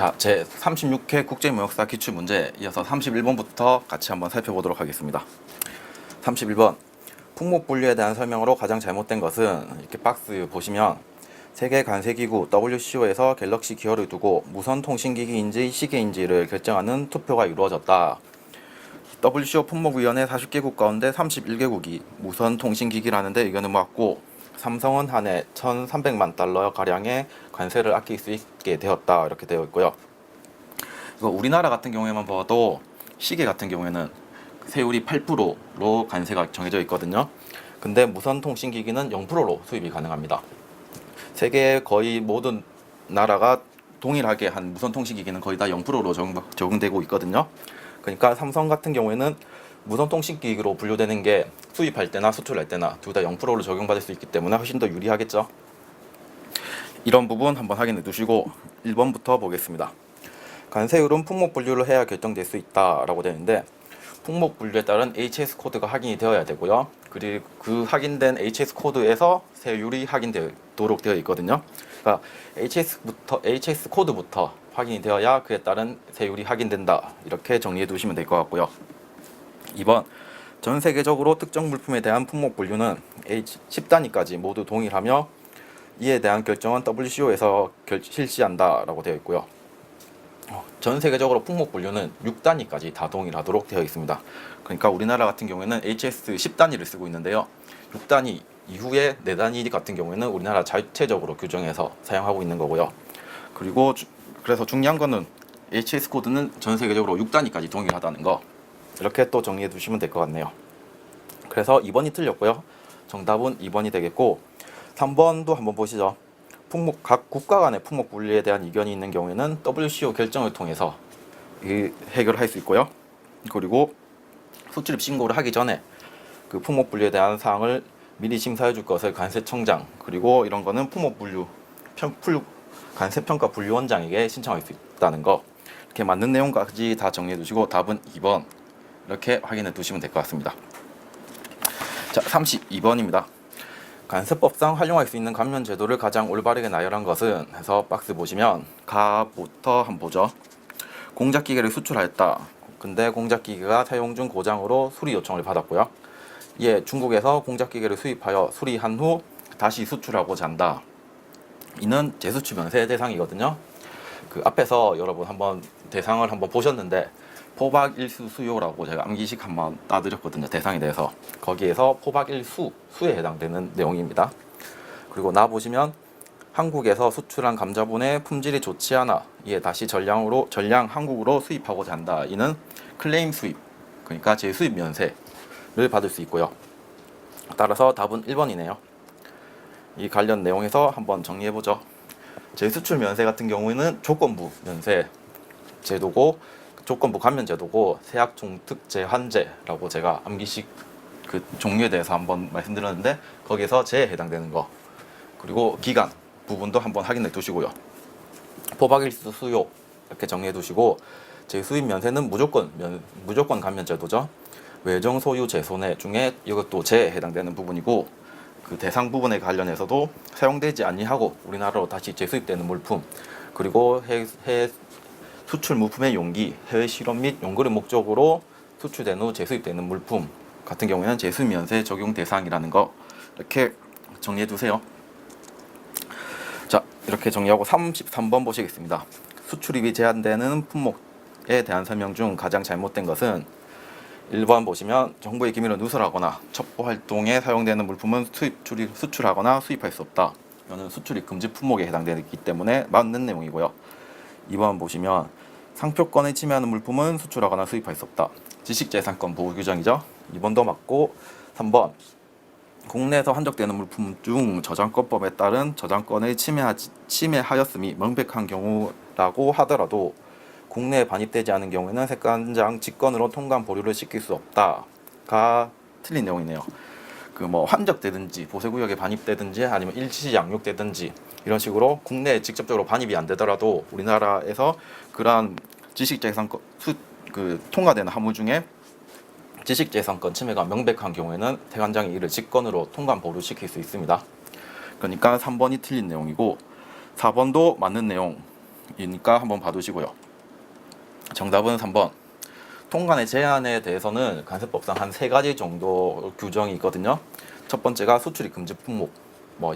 자, 제 36회 국제무역사 기출문제 이어서 31번부터 같이 한번 살펴보도록 하겠습니다. 31번 품목 분류에 대한 설명으로 가장 잘못된 것은 이렇게 박스 보시면 세계 관세기구 WCO에서 갤럭시 기어를 두고 무선 통신기기인지 시계인지를 결정하는 투표가 이루어졌다. WCO 품목위원회 40개국 가운데 31개국이 무선 통신기기라는데 의견을 모았고 삼성은 한 해 1,300만 달러 가량의 관세를 아낄 수 있게 되었다 이렇게 되어 있고요. 우리나라 같은 경우에만 봐도 시계 같은 경우에는 세율이 8%로 관세가 정해져 있거든요. 근데 무선 통신 기기는 0%로 수입이 가능합니다. 세계 거의 모든 나라가 동일하게 한 무선 통신 기기는 거의 다 0%로 적용, 적용되고 있거든요. 그러니까 삼성 같은 경우에는 무선 통신기기로 분류되는 게 수입할 때나 수출할 때나 둘 다 0%로 적용받을 수 있기 때문에 훨씬 더 유리하겠죠. 이런 부분 한번 확인해 두시고 1번부터 보겠습니다. 관세율은 품목 분류를 해야 결정될 수 있다라고 되는데 품목 분류에 따른 HS 코드가 확인이 되어야 되고요. 그리고 그 확인된 HS 코드에서 세율이 확인되도록 되어 있거든요. 그러니까 HS부터 HS 코드부터 확인이 되어야 그에 따른 세율이 확인된다. 이렇게 정리해 두시면 될 것 같고요. 2번 전 세계적으로 특정 물품에 대한 품목 분류는 H 10단위까지 모두 동일하며 이에 대한 결정은 WCO에서 결, 실시한다라고 되어 있고요. 어, 전 세계적으로 품목 분류는 6단위까지 다 동일하도록 되어 있습니다. 그러니까 우리나라 같은 경우에는 HS 10단위를 쓰고 있는데요. 6단위 이후에 4단위 같은 경우에는 우리나라 자체적으로 규정해서 사용하고 있는 거고요. 그리고 주- 그래서 중요한 거는 HS 코드는 전 세계적으로 6단위까지 동일하다는 거 이렇게 또 정리해 두시면 될 것 같네요. 그래서 2번이 틀렸고요. 정답은 2번이 되겠고 3번도 한번 보시죠. 품목 각 국가 간의 품목 분리에 대한 이견이 있는 경우에는 WCO 결정을 통해서 이 해결할 수 있고요. 그리고 수출입 신고를 하기 전에 그 품목 분리에 대한 사항을 미리 심사해 줄 것을 관세 청장 그리고 이런 거는 품목 분류 평, 분류 관세 평가 분류원장에게 신청할 수 있다는 거 이렇게 맞는 내용까지 다 정리해 두시고 답은 2번 이렇게 확인해 두시면 될 것 같습니다. 자, 32번입니다. 관세법상 활용할 수 있는 감면 제도를 가장 올바르게 나열한 것은 해서 박스 보시면 가부터 한번 보죠. 공작 기계를 수출하였다. 근데 공작 기계가 사용 중 고장으로 수리 요청을 받았고요. 이에 중국에서 공작 기계를 수입하여 수리한 후 다시 수출하고자 한다. 이는 재수출 면세 대상이거든요. 그 앞에서 여러분 한번 대상을 한번 보셨는데 포박 일수 수요라고 제가 암기식 한번 따드렸거든요. 대상에 대해서 거기에서 포박 일수 수에 해당되는 내용입니다. 그리고 나 보시면 한국에서 수출한 감자분의 품질이 좋지 않아 이에 다시 전량으로 전량 한국으로 수입하고자 한다. 이는 클레임 수입 그러니까 재수입 면세를 받을 수 있고요. 따라서 답은 1번이네요. 이 관련 내용에서 한번 정리해 보죠. 재수출 면세 같은 경우에는 조건부 면세 제도고 조건부 감면 제도고 세약 종특 제한제라고 제가 암기식 그 종류에 대해서 한번 말씀드렸는데 거기에서 제에 해당되는 거 그리고 기간 부분도 한번 확인해 두시고요. 포박일수 수요 이렇게 정리해 두시고 재수입 면세는 무조건 면, 무조건 감면 제도죠. 외정 소유 재손해 중에 이것도 제에 해당되는 부분이고 그 대상 부분에 관련해서도 사용되지 아니하고 우리나라로 다시 재수입되는 물품 그리고 해, 해 수출 물품의 용기, 해외 실험 및 연구를 목적으로 수출된 후 재수입되는 물품 같은 경우에는 재수입 면세 적용 대상이라는 거 이렇게 정리해 두세요. 자, 이렇게 정리하고 33번 보시겠습니다. 수출입이 제한되는 품목에 대한 설명 중 가장 잘못된 것은 1번 보시면 정부의 기밀을 누설하거나 첩보 활동에 사용되는 물품은 수입, 출입, 수출하거나 수입할 수 없다. 이거는 수출입 금지 품목에 해당되기 때문에 맞는 내용이고요. 2번 보시면 상표권을 침해하는 물품은 수출하거나 수입할 수 없다. 지식재산권 보호 규정이죠. 2번도 맞고 3번 국내에서 환적되는 물품 중 저작권법에 따른 저작권을 침해하지, 침해하였음이 명백한 경우라고 하더라도 국내에 반입되지 않은 경우에는 색간장 직권으로 통관 보류를 시킬 수 없다가 틀린 내용이네요. 그 뭐 환적되든지 보세구역에 반입되든지 아니면 일시 양육되든지 이런 식으로 국내에 직접적으로 반입이 안 되더라도 우리나라에서 그러한 지식재산권 수, 그 통과되는 항목 중에 지식재산권 침해가 명백한 경우에는 대관장이 이를 직권으로 통관 보류시킬 수 있습니다. 그러니까 3번이 틀린 내용이고 4번도 맞는 내용 문제이니까 한번 봐두시고요. 정답은 3번. 통관의 제한에 대해서는 간세법상 한 세 가지 정도 규정이 있거든요. 첫 번째가 수출이 금지 품목, 뭐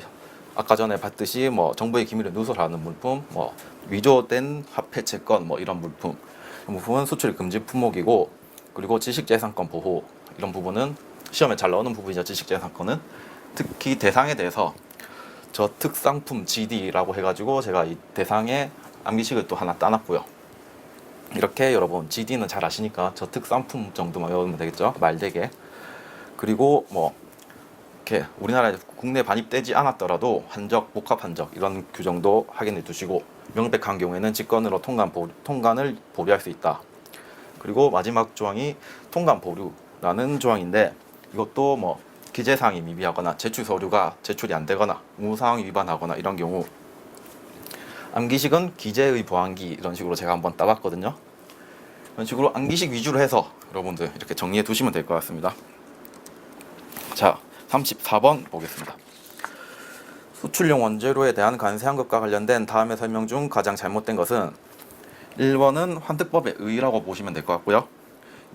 아까 전에 봤듯이 뭐 정부의 기밀을 누설하는 물품, 뭐 위조된 화폐 채권 뭐 이런 물품, 이 부분은 수출이 금지 품목이고 그리고 지식재산권 보호 이런 부분은 시험에 잘 나오는 부분이죠. 지식재산권은 특히 대상에 대해서 저 특상품 GD라고 해가지고 제가 이 대상에 암기식을 또 하나 따놨고요. 이렇게 여러분 GD는 잘 아시니까 저 특 상품 정도만 외우면 되겠죠. 말되게. 그리고 뭐 이렇게 우리나라에 국내 반입되지 않았더라도 한적, 복합 한적 이런 규정도 확인해 두시고 명백한 경우에는 직권으로 통관 보, 통관을 보류할 수 있다. 그리고 마지막 조항이 통관 보류라는 조항인데 이것도 뭐 기재사항이 미비하거나 제출 서류가 제출이 안 되거나 의무사항 위반하거나 이런 경우 암기식은 기재의 보안기 이런 식으로 제가 한번 따봤거든요. 이런 식으로 암기식 위주로 해서 여러분들 이렇게 정리해 두시면 될 것 같습니다. 자, 34번 보겠습니다. 수출용 원재료에 대한 관세 환급과 관련된 다음의 설명 중 가장 잘못된 것은 1번은 환특법의 의의라고 보시면 될 것 같고요.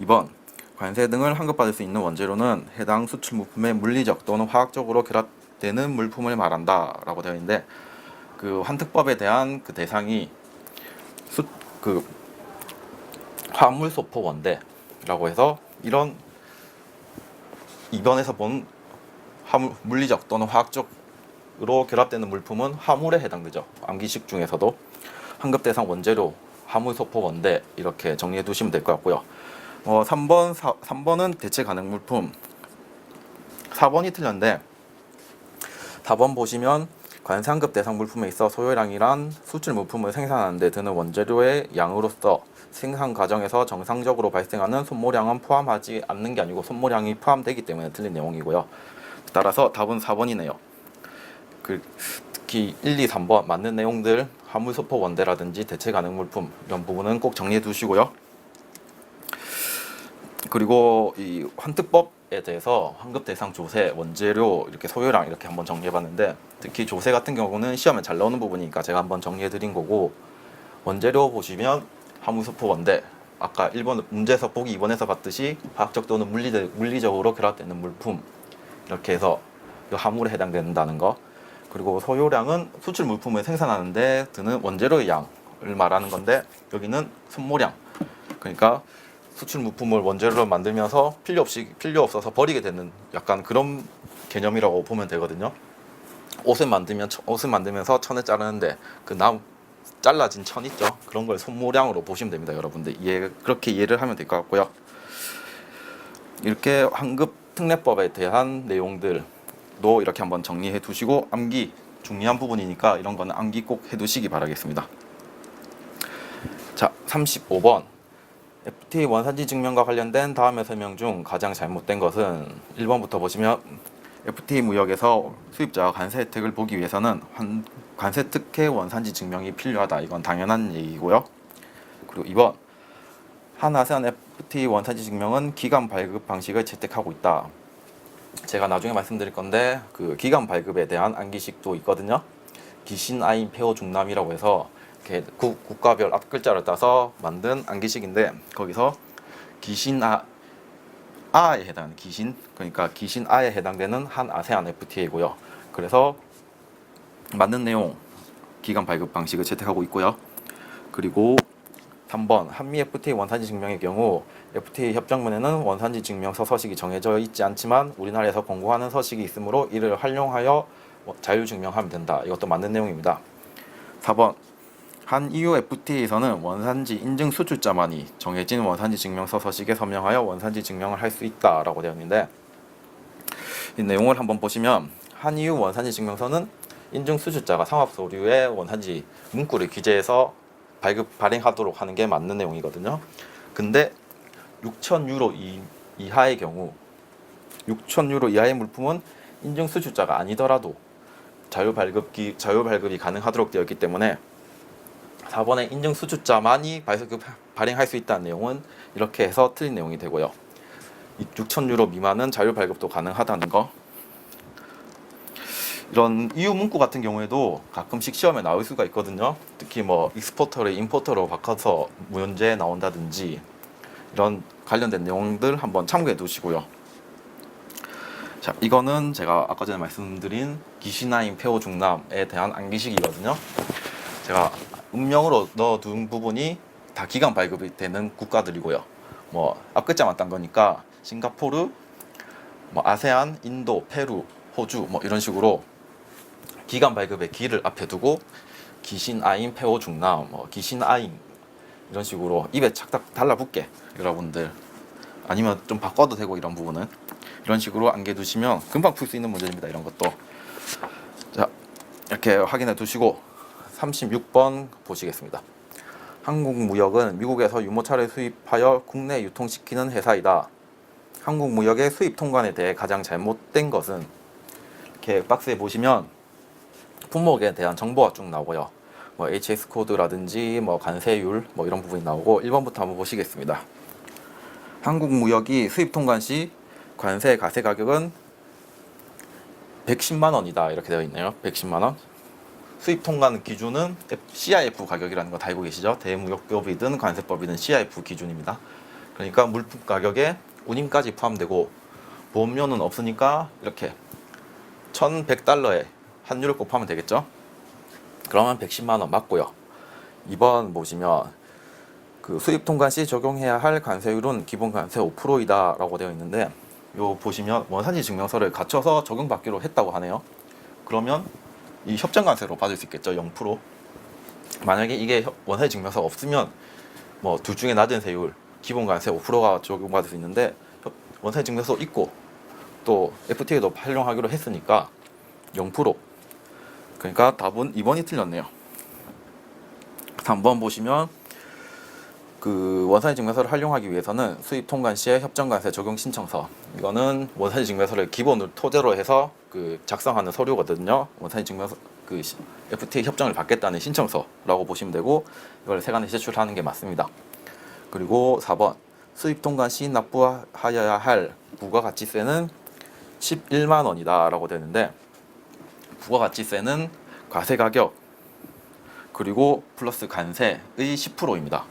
2번 관세 등을 환급받을 수 있는 원재료는 해당 수출 물품의 물리적 또는 화학적으로 결합되는 물품을 말한다라고 되어 있는데 그 환특법에 대한 그 대상이 수, 그 화물 소포 원대라고 해서 이런 2번에서 본 화물, 물리적 또는 화학적으로 결합되는 물품은 화물에 해당되죠. 암기식 중에서도 환급 대상 원재료 화물 소포 원대 이렇게 정리해 두시면 될 것 같고요. 어, 3번 4, 3번은 대체 가능 물품 4번이 틀렸는데 4번 보시면 관상급 대상 물품에 있어 소요량이란 수출 물품을 생산하는 데 드는 원재료의 양으로서 생산 과정에서 정상적으로 발생하는 손모량은 포함하지 않는 게 아니고 손모량이 포함되기 때문에 틀린 내용이고요. 따라서 답은 4번이네요. 그 특히 1, 2, 3번 맞는 내용들 화물소포 원대라든지 대체 가능 물품 이런 부분은 꼭 정리해 두시고요. 그리고 이 환특법에 대해서 환급 대상 조세, 원재료 이렇게 소요량 이렇게 한번 정리해 봤는데 특히 조세 같은 경우는 시험에 잘 나오는 부분이니까 제가 한번 정리해 드린 거고 원재료 보시면 화물소포 원대 아까 1번 문제에서 보기 2번에서 봤듯이 화학적 또는 물리, 물리적으로 결합되는 물품 이렇게 해서 이 화물에 해당된다는 거. 그리고 소요량은 수출 물품을 생산하는데 드는 원재료의 양을 말하는 건데 여기는 손모량. 그러니까 수출 물품을 원재료로 만들면서 필요 없이 필요 없어서 버리게 되는 약간 그런 개념이라고 보면 되거든요. 옷을 만들면 천- 옷을 만들면서 천을 자르는데 그남 잘라진 천 있죠. 그런 걸 손모량으로 보시면 됩니다, 여러분들. 이해 그렇게 이해를 하면 될 것 같고요. 이렇게 환급 특례법에 대한 내용들도 이렇게 한번 정리해 두시고 암기 중요한 부분이니까 이런 거는 암기 꼭 해두시기 바라겠습니다. 자, 35번. FTA 원산지 증명과 관련된 다음의 설명 중 가장 잘못된 것은 1번부터 보시면 FTA 무역에서 수입자가 관세 혜택을 보기 위해서는 환- 관세 특혜 원산지 증명이 필요하다. 이건 당연한 얘기고요. 그리고 2번 한 아세안 FTA 원산지 증명은 기간 발급 방식을 채택하고 있다. 제가 나중에 말씀드릴 건데 그 기간 발급에 대한 암기식도 있거든요. 기신 아인 폐호 중남이라고 해서 이렇게 국, 국가별 앞글자를 따서 만든 암기식인데 거기서 기신 아 아에 해당하는 기신 그러니까 기신 아에 해당되는 한 아세안 FTA고요. 그래서 맞는 내용 기간 발급 방식을 채택하고 있고요. 그리고 3번 한미 FTA 원산지 증명의 경우 FTA 협정문에는 원산지 증명서 서식이 정해져 있지 않지만 우리나라에서 공고하는 서식이 있으므로 이를 활용하여 뭐 자유 증명하면 된다. 이것도 맞는 내용입니다. 4번 한 EU FTA에서는 원산지 인증 수출자만이 정해진 원산지 증명서 서식에 서명하여 원산지 증명을 할 수 있다라고 되어 있는데 이 내용을 한번 보시면 한 EU 원산지 증명서는 인증 수출자가 상업 서류에 원산지 문구를 기재해서 발급 발행하도록 하는 게 맞는 내용이거든요. 근데 6천 유로 이, 이하의 경우 6천 유로 이하의 물품은 인증 수출자가 아니더라도 자유 발급기 자유 발급이 가능하도록 되어 있기 때문에 4번의 인증 수출자만이 발급 발행할 수 있다는 내용은 이렇게 해서 틀린 내용이 되고요. 6천 유로 미만은 자유 발급도 가능하다는 거. 이런 이유 문구 같은 경우에도 가끔씩 시험에 나올 수가 있거든요. 특히 뭐 익스포터를 임포터로 바꿔서 문제 나온다든지 이런 관련된 내용들 한번 참고해 두시고요. 자, 이거는 제가 아까 전에 말씀드린 기시나인 폐호 중남에 대한 암기식이거든요. 제가 음명으로 넣어둔 부분이 다 기간 발급이 되는 국가들이고요. 뭐 앞글자만 딴 거니까 싱가포르, 뭐 아세안, 인도, 페루, 호주 뭐 이런 식으로 기간 발급의 기를 앞에 두고 기신 아인, 폐호 중남, 뭐 기신 아인 이런 식으로 입에 착딱 달라붙게 여러분들 아니면 좀 바꿔도 되고 이런 부분은 이런 식으로 안겨 두시면 금방 풀 수 있는 문제입니다. 이런 것도 자 이렇게 확인해 두시고 36번 보시겠습니다. 한국무역은 미국에서 유모차를 수입하여 국내 유통시키는 회사이다. 한국무역의 수입 통관에 대해 가장 잘못된 것은 이렇게 박스에 보시면 품목에 대한 정보가 쭉 나오고요. 뭐 HS 코드라든지 뭐 관세율 뭐 이런 부분이 나오고 1번부터 한번 보시겠습니다. 한국 무역이 수입 통관 시 관세 가세 가격은 110만 원이다 이렇게 되어 있네요. 110만 원. 수입 통관 기준은 CIF 가격이라는 거 다 알고 계시죠? 대무역법이든 관세법이든 CIF 기준입니다. 그러니까 물품 가격에 운임까지 포함되고 보험료는 없으니까 이렇게 1,100달러에 환율을 곱하면 되겠죠? 그러면 110만 원 맞고요. 2번 보시면 그 수입 통관 시 적용해야 할 관세율은 기본 관세 5%이다라고 되어 있는데 요 보시면 원산지 증명서를 갖춰서 적용받기로 했다고 하네요. 그러면 이 협정 관세로 받을 수 있겠죠. 0%. 만약에 이게 협- 원산지 증명서가 없으면 뭐 둘 중에 낮은 세율 기본 관세 5%가 적용받을 수 있는데 협- 원산지 증명서 있고 또 FTA도 활용하기로 했으니까 0%. 그러니까 답은 2번이 틀렸네요. 3번 보시면 그 원산지 증명서를 활용하기 위해서는 수입 통관 시에 협정관세 적용 신청서 이거는 원산지 증명서를 기본으로 토대로 해서 그 작성하는 서류거든요. 원산지 증명서 그 시- FTA 협정을 받겠다는 신청서라고 보시면 되고 이걸 세관에 제출하는 게 맞습니다. 그리고 4번 수입 통관 시 납부하여야 할 부가가치세는 11만 원이다라고 되는데 부가가치세는 과세 가격 그리고 플러스 관세의 10%입니다.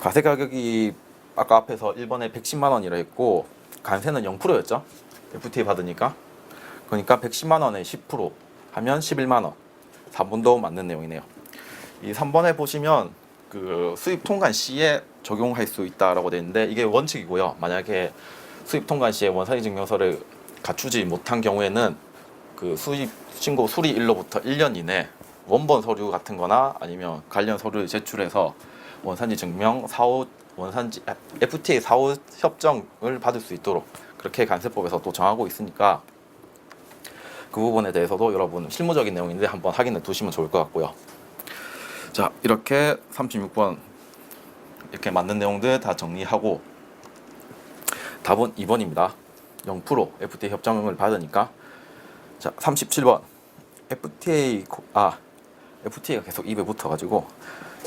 과세 가격이 아까 앞에서 1번에 110만 원이라 했고 관세는 0%였죠. FTA 받으니까. 그러니까 110만 원에 10% 하면 11만 원. 4번도 맞는 내용이네요. 이 3번에 보시면 그 수입 통관 시에 적용할 수 있다라고 되어 있는데 이게 원칙이고요. 만약에 수입 통관 시에 원산지 증명서를 갖추지 못한 경우에는 그 수입 신고 수리 일로부터 1년 이내 원본 서류 같은 거나 아니면 관련 서류를 제출해서 원산지 증명 사후 원산지 FTA 사후 협정을 받을 수 있도록 그렇게 관세법에서 또 정하고 있으니까 그 부분에 대해서도 여러분 실무적인 내용인데 한번 확인해 두시면 좋을 것 같고요. 자 이렇게 36번 이렇게 맞는 내용들 다 정리하고 답은 2번입니다. 0% FTA 협정을 받으니까 자 37번 FTA 코- 아 FTA가 계속 입에 붙어 가지고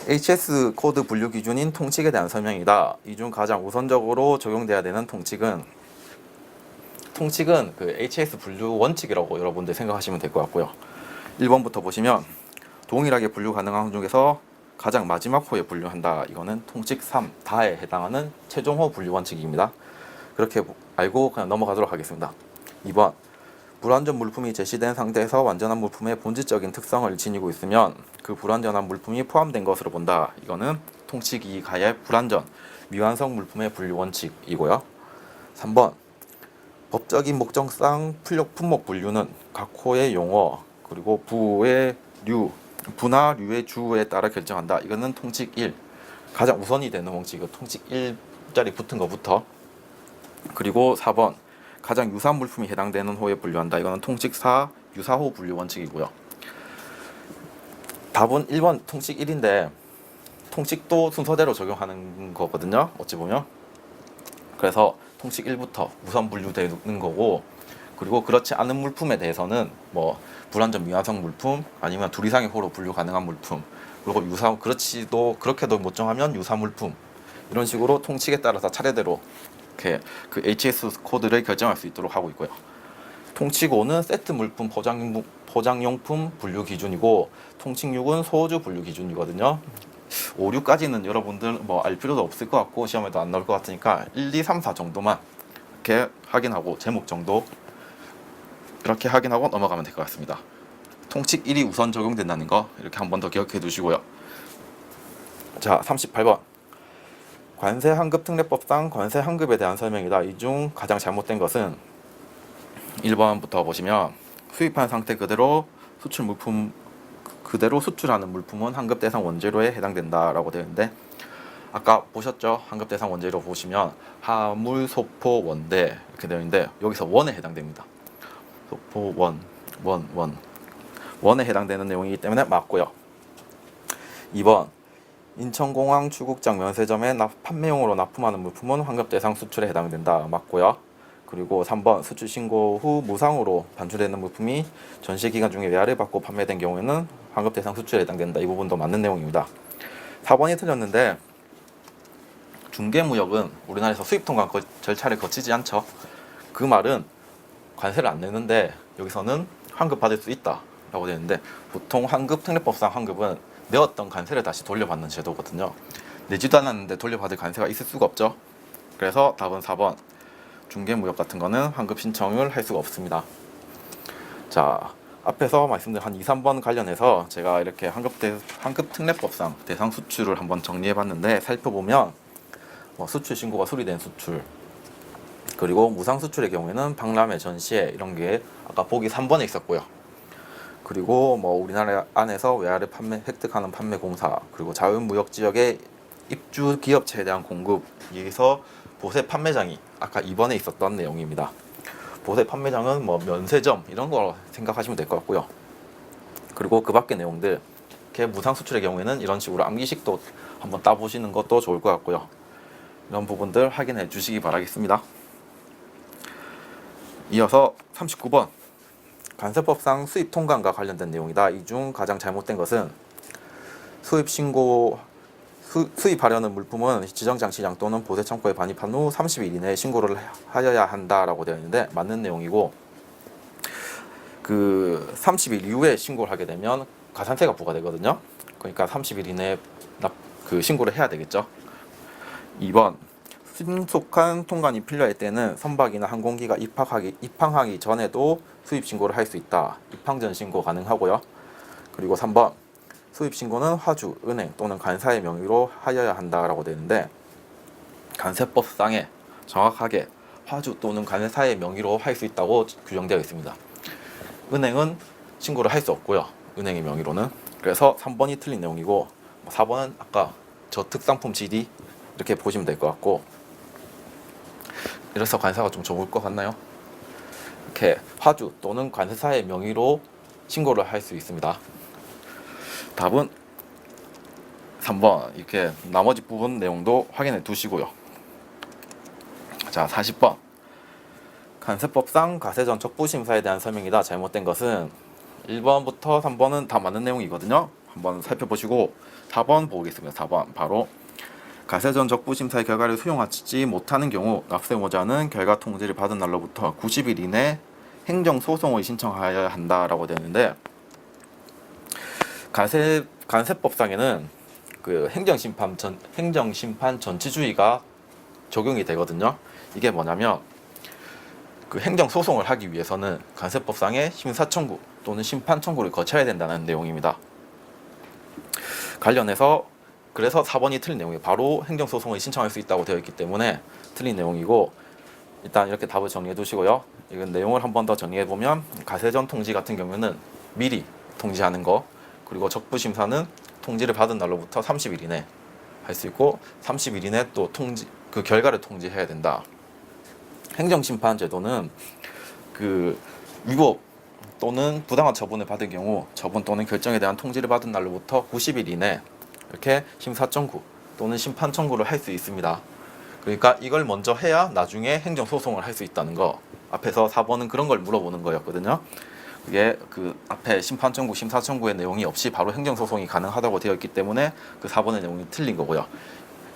HS 코드 분류 기준인 통칙에 대한 설명이다. 이 중 가장 우선적으로 적용돼야 되는 통칙은 통칙은 그 HS 분류 원칙이라고 여러분들 생각하시면 될 것 같고요. 1번부터 보시면 동일하게 분류 가능한 중에서 가장 마지막 호에 분류한다. 이거는 통칙 3 다에 해당하는 최종호 분류 원칙입니다. 그렇게 알고 그냥 넘어가도록 하겠습니다. 2번 불완전 물품이 제시된 상태에서 완전한 물품의 본질적인 특성을 지니고 있으면 그 불완전한 물품이 포함된 것으로 본다. 이거는 2 가의 불완전 미완성 물품의 분류 원칙이고요. 3번 법적인 목적상 품목 분류는 각 호의 용어 그리고 부의 류 부나 류의 주에 따라 결정한다. 이거는 통칙 1 가장 우선이 되는 원칙 이 통칙 1자리 붙은 것부터 그리고 4번 가장 유사한 물품이 해당되는 호에 분류한다. 이거는 통칙 4 유사호 분류 원칙이고요. 답은 1번 통칙 1인데 통칙도 순서대로 적용하는 거거든요. 어찌 보면. 그래서 통칙 1부터 우선 분류되는 거고 그리고 그렇지 않은 물품에 대해서는 뭐 불완전 미완성 물품 아니면 둘 이상의 호로 분류 가능한 물품 그리고 유사 그렇지도 그렇게도 못 정하면 유사 물품 이런 식으로 통칙에 따라서 차례대로 이렇게 그 HS 코드를 결정할 수 있도록 하고 있고요. 통치5는 세트 물품 포장, 포장용품 분류 기준이고 통칭6은 소주 분류 기준이거든요. 5, 6까지는 여러분들 뭐 알 필요도 없을 것 같고 시험에도 안 나올 것 같으니까 1, 2, 3, 4 정도만 이렇게 확인하고 제목 정도 이렇게 확인하고 넘어가면 될 것 같습니다. 통칙 1이 우선 적용된다는 거 이렇게 한 번 더 기억해 두시고요. 자, 38번. 관세 환급 특례법상 관세 환급에 대한 설명이다. 이 중 가장 잘못된 것은 1번부터 보시면 수입한 상태 그대로 수출 물품 그대로 수출하는 물품은 환급 대상 원재료에 해당된다라고 되어 있는데 아까 보셨죠? 환급 대상 원재료 보시면 하물 소포 원대 이렇게 되어 있는데 여기서 원에 해당됩니다. 소포 원, 원, 원. 원에 해당되는 내용이기 때문에 맞고요. 2번 인천공항 출국장 면세점에 납- 판매용으로 납품하는 물품은 환급 대상 수출에 해당된다. 맞고요. 그리고 3번 수출 신고 후 무상으로 반출되는 물품이 전시 기간 중에 외화를 받고 판매된 경우에는 환급 대상 수출에 해당된다. 이 부분도 맞는 내용입니다. 4번이 틀렸는데 중개 무역은 우리나라에서 수입 통관 거- 절차를 거치지 않죠. 그 말은 관세를 안 내는데 여기서는 환급 받을 수 있다라고 되어 있는데 보통 환급 특례법상 환급은 내었던 관세를 다시 돌려받는 제도거든요. 내지도 않았는데 돌려받을 관세가 있을 수가 없죠. 그래서 답은 4번 중개무역 같은 거는 환급 신청을 할 수가 없습니다. 자 앞에서 말씀드린 한 2, 3번 관련해서 제가 이렇게 환급 대, 환급 특례법상 대상 수출을 한번 정리해 봤는데 살펴보면 뭐 수출 신고가 수리된 수출 그리고 무상 수출의 경우에는 박람회 전시회 이런 게 아까 보기 3번에 있었고요. 그리고 뭐 우리나라 안에서 외화를 판매 획득하는 판매 공사 그리고 자유무역 지역의 입주 기업체에 대한 공급 여기서 보세 판매장이 아까 2번에 있었던 내용입니다. 보세 판매장은 뭐 면세점 이런 거 생각하시면 될 것 같고요. 그리고 그 밖의 내용들 이렇게 무상 수출의 경우에는 이런 식으로 암기식도 한번 따보시는 것도 좋을 것 같고요. 이런 부분들 확인해 주시기 바라겠습니다. 이어서 39번 관세법상 수입 통관과 관련된 내용이다. 이 중 가장 잘못된 것은 수입 신고 수, 수입하려는 물품은 지정장치장 또는 보세 창고에 반입한 후 30일 이내에 신고를 하여야 한다라고 되어 있는데 맞는 내용이고 그 30일 이후에 신고를 하게 되면 가산세가 부과되거든요. 그러니까 30일 이내에 납, 그 신고를 해야 되겠죠. 2번 신속한 통관이 필요할 때는 선박이나 항공기가 입항하기, 입항하기 전에도 수입 신고를 할 수 있다. 입항 전 신고 가능하고요. 그리고 3번 수입 신고는 화주, 은행 또는 간사의 명의로 하여야 한다라고 되는데 간세법상에 정확하게 화주 또는 간사의 명의로 할 수 있다고 규정되어 있습니다. 은행은 신고를 할 수 없고요. 은행의 명의로는 그래서 3번이 틀린 내용이고 4번은 아까 저 특상품 GD 이렇게 보시면 될 것 같고 이래서 관사가 좀 좁을 것 같나요? 이렇게 화주 또는 관세사의 명의로 신고를 할 수 있습니다. 답은 3번 이렇게 나머지 부분 내용도 확인해 두시고요. 자 40번 간세법상 가세전 척부심사에 대한 설명이다. 잘못된 것은 1번부터 3번은 다 맞는 내용이거든요. 한번 살펴보시고 4번 보겠습니다. 4번 바로 가세전 적부심사의 결과를 수용하지 못하는 경우 납세모자는 결과 통지를 받은 날로부터 90일 이내 행정소송을 신청하여야 한다라고 되는데 간세 간세법상에는 그 행정심판 전 행정심판 전치주의가 적용이 되거든요. 이게 뭐냐면 그 행정 소송을 하기 위해서는 간세법상의 심사 청구 또는 심판 청구를 거쳐야 된다는 내용입니다. 관련해서 그래서 4번이 틀린 내용이에요. 바로 행정소송을 신청할 수 있다고 되어 있기 때문에 틀린 내용이고 일단 이렇게 답을 정리해 두시고요. 이건 내용을 한 번 더 정리해 보면 가세전 통지 같은 경우는 미리 통지하는 거 그리고 적부 심사는 통지를 받은 날로부터 30일 이내 할 수 있고 30일 이내 또 통지 그 결과를 통지해야 된다. 행정 심판 제도는 그 위법 또는 부당한 처분을 받은 경우 처분 또는 결정에 대한 통지를 받은 날로부터 90일 이내 이렇게 심사 청구 또는 심판 청구를 할 수 있습니다. 그러니까 이걸 먼저 해야 나중에 행정 소송을 할 수 있다는 거. 앞에서 4번은 그런 걸 물어보는 거였거든요. 그게 그 앞에 심판 청구, 심사 청구의 내용이 없이 바로 행정 소송이 가능하다고 되어 있기 때문에 그 4번의 내용이 틀린 거고요.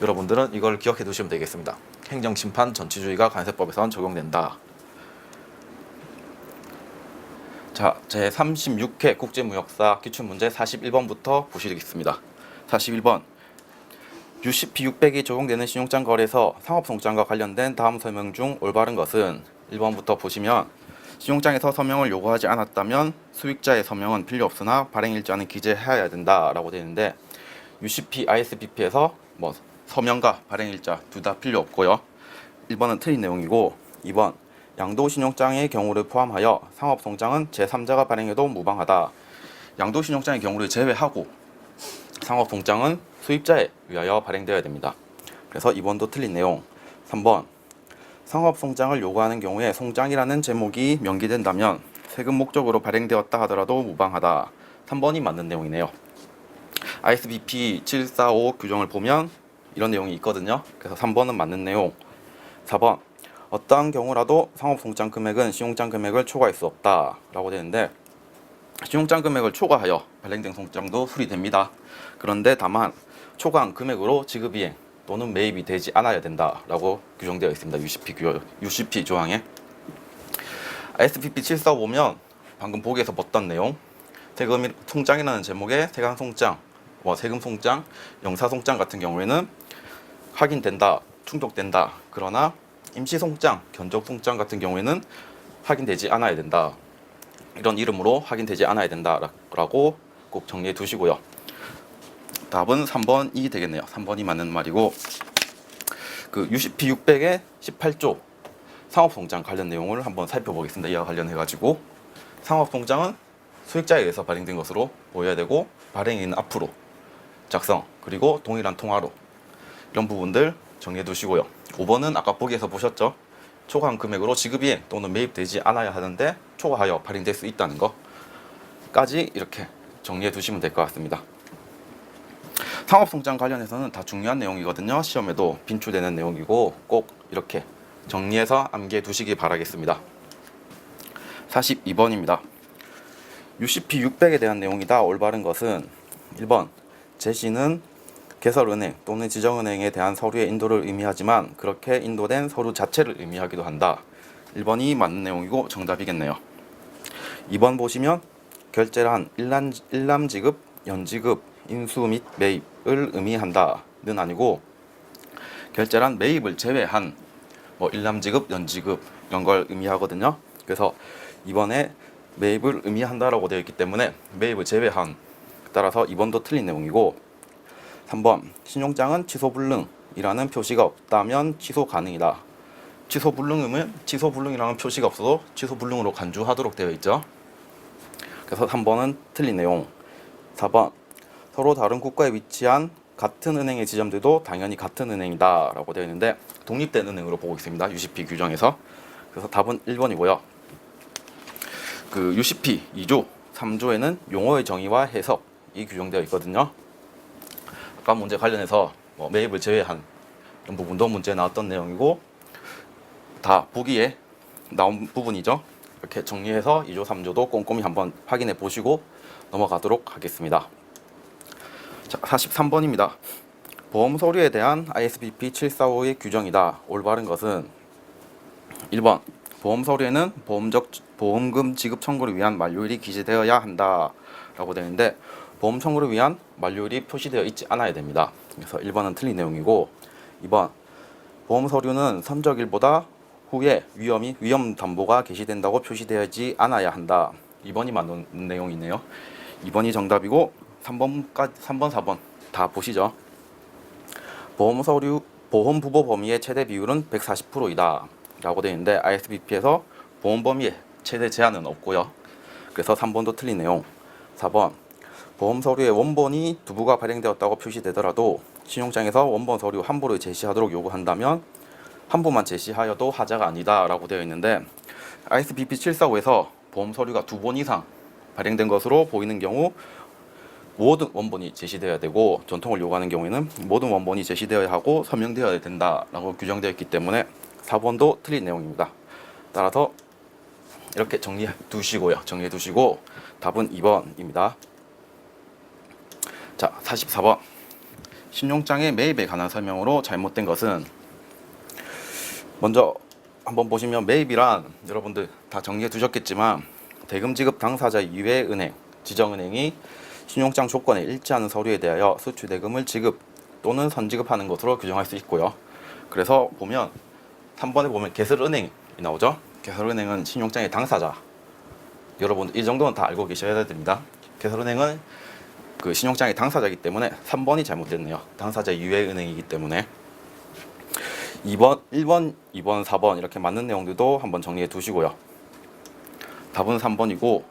여러분들은 이걸 기억해 두시면 되겠습니다. 행정 심판 전치주의가 관세법에선 적용된다. 자, 제 36회 국제무역사 기출문제 41번부터 보시겠습니다. 41번. UCP 600이 적용되는 신용장 거래에서 상업송장과 관련된 다음 설명 중 올바른 것은 1번부터 보시면 신용장에서 서명을 요구하지 않았다면 수익자의 서명은 필요 없으나 발행일자는 기재해야 된다라고 되어 있는데 UCP, ISBP에서 뭐 서명과 발행일자 둘 다 필요 없고요. 1번은 틀린 내용이고 2번 양도신용장의 경우를 포함하여 상업송장은 제3자가 발행해도 무방하다. 양도신용장의 경우를 제외하고 상업송장은 수입자에 의하여 발행되어야 됩니다. 그래서 2번도 틀린 내용. 3번 상업 송장을 요구하는 경우에 송장이라는 제목이 명기된다면 세금 목적으로 발행되었다 하더라도 무방하다. 3번이 맞는 내용이네요. ISBP 745 규정을 보면 이런 내용이 있거든요. 그래서 3번은 맞는 내용. 4번 어떠한 경우라도 상업 송장 금액은 신용장 금액을 초과할 수 없다 라고 되는데 신용장 금액을 초과하여 발행된 송장도 수리됩니다. 그런데 다만 초과한 금액으로 지급 이행 또는 매입이 되지 않아야 된다라고 규정되어 있습니다. UCP 규 UCP 조항에 ISPP 745 보면 방금 보기에서 봤던 내용 세금 송장이라는 제목의 세금 송장, 뭐 세금 송장, 영사 송장 같은 경우에는 확인된다, 충족된다. 그러나 임시 송장, 견적 송장 같은 경우에는 확인되지 않아야 된다. 이런 이름으로 확인되지 않아야 된다라고 꼭 정리해 두시고요. 답은 3번이 되겠네요. 3번이 맞는 말이고 그 UCP 600의 18조 상업송장 관련 내용을 한번 살펴보겠습니다. 이와 관련해 가지고 상업송장은 수익자에 의해서 발행된 것으로 보여야 되고 발행인 앞으로 작성 그리고 동일한 통화로 이런 부분들 정리해 두시고요. 5번은 아까 보기에서 보셨죠? 초과한 금액으로 지급이행 또는 매입되지 않아야 하는데 초과하여 발행될 수 있다는 것까지 이렇게 정리해 두시면 될 것 같습니다. 상업송장 관련해서는 다 중요한 내용이거든요. 시험에도 빈출되는 내용이고 꼭 이렇게 정리해서 암기해 두시기 바라겠습니다. 42번입니다. UCP 600에 대한 내용이다. 올바른 것은 1번 제시는 개설은행 또는 지정은행에 대한 서류의 인도를 의미하지만 그렇게 인도된 서류 자체를 의미하기도 한다. 1번이 맞는 내용이고 정답이겠네요. 2번 보시면 결제란 일람, 일람 지급, 연지급, 인수 및 매입을 의미한다는 아니고 결제란 매입을 제외한 뭐 일람 지급, 연지급 이런 걸 의미하거든요. 그래서 이번에 매입을 의미한다라고 되어 있기 때문에 매입을 제외한 따라서 2번도 틀린 내용이고 3번 신용장은 취소 불능이라는 표시가 없다면 취소 가능이다. 취소 불능이면 취소 불능이라는 표시가 없어도 취소 불능으로 간주하도록 되어 있죠. 그래서 3번은 틀린 내용. 4번 서로 다른 국가에 위치한 같은 은행의 지점들도 당연히 같은 은행이다 라고 되어 있는데 독립된 은행으로 보고 있습니다. UCP 규정에서. 그래서 답은 1번이고요. 그 UCP 2조, 3조에는 용어의 정의와 해석이 규정되어 있거든요. 아까 문제 관련해서 뭐 매입을 제외한 부분도 문제에 나왔던 내용이고 다 보기에 나온 부분이죠. 이렇게 정리해서 2조, 3조도 꼼꼼히 한번 확인해 보시고 넘어가도록 하겠습니다. 자, 43번입니다. 보험 서류에 대한 ISBP 745의 규정이다. 올바른 것은 1번 보험 서류에는 보험적 보험금 지급 청구를 위한 만료일이 기재되어야 한다라고 되는데 보험 청구를 위한 만료일이 표시되어 있지 않아야 됩니다. 그래서 1번은 틀린 내용이고 2번 보험 서류는 선적일보다 후에 위험이 위험 담보가 게시된다고 표시되지 않아야 한다. 2번이 맞는 내용이네요. 2번이 정답이고 3번까지 3번 4번 다 보시죠. 보험 서류 보험 부보 범위의 최대 비율은 140%이다. 라고 되어 있는데 ISBP에서 보험 범위의 최대 제한은 없고요. 그래서 3번도 틀린 내용. 4번 보험 서류의 원본이 두부가 발행되었다고 표시되더라도 신용장에서 원본 서류 한 부를 제시하도록 요구한다면 한 부만 제시하여도 하자가 아니다라고 되어 있는데 ISBP 745에서 보험 서류가 두 번 이상 발행된 것으로 보이는 경우 모든 원본이 제시되어야 되고 전통을 요구하는 경우에는 모든 원본이 제시되어야 하고 서명되어야 된다라고 규정되어 있기 때문에 4번도 틀린 내용입니다. 따라서 이렇게 정리해 두시고요. 정리해 두시고 답은 2번입니다. 자, 44번. 신용장의 매입에 관한 설명으로 잘못된 것은 먼저 한번 보시면 매입이란 여러분들 다 정리해 두셨겠지만 대금 지급 당사자 이외 은행, 지정은행이 신용장 조건에 일치하는 서류에 대하여 수취 대금을 지급 또는 선지급하는 것으로 규정할 수 있고요. 그래서 보면 3번에 보면 개설은행이 나오죠. 개설은행은 신용장의 당사자. 여러분 이 정도는 다 알고 계셔야 됩니다. 개설은행은 그 신용장의 당사자이기 때문에 3번이 잘못됐네요. 당사자 이외 은행이기 때문에 2번, 1번, 2번, 4번 이렇게 맞는 내용들도 한번 정리해 두시고요. 답은 3번이고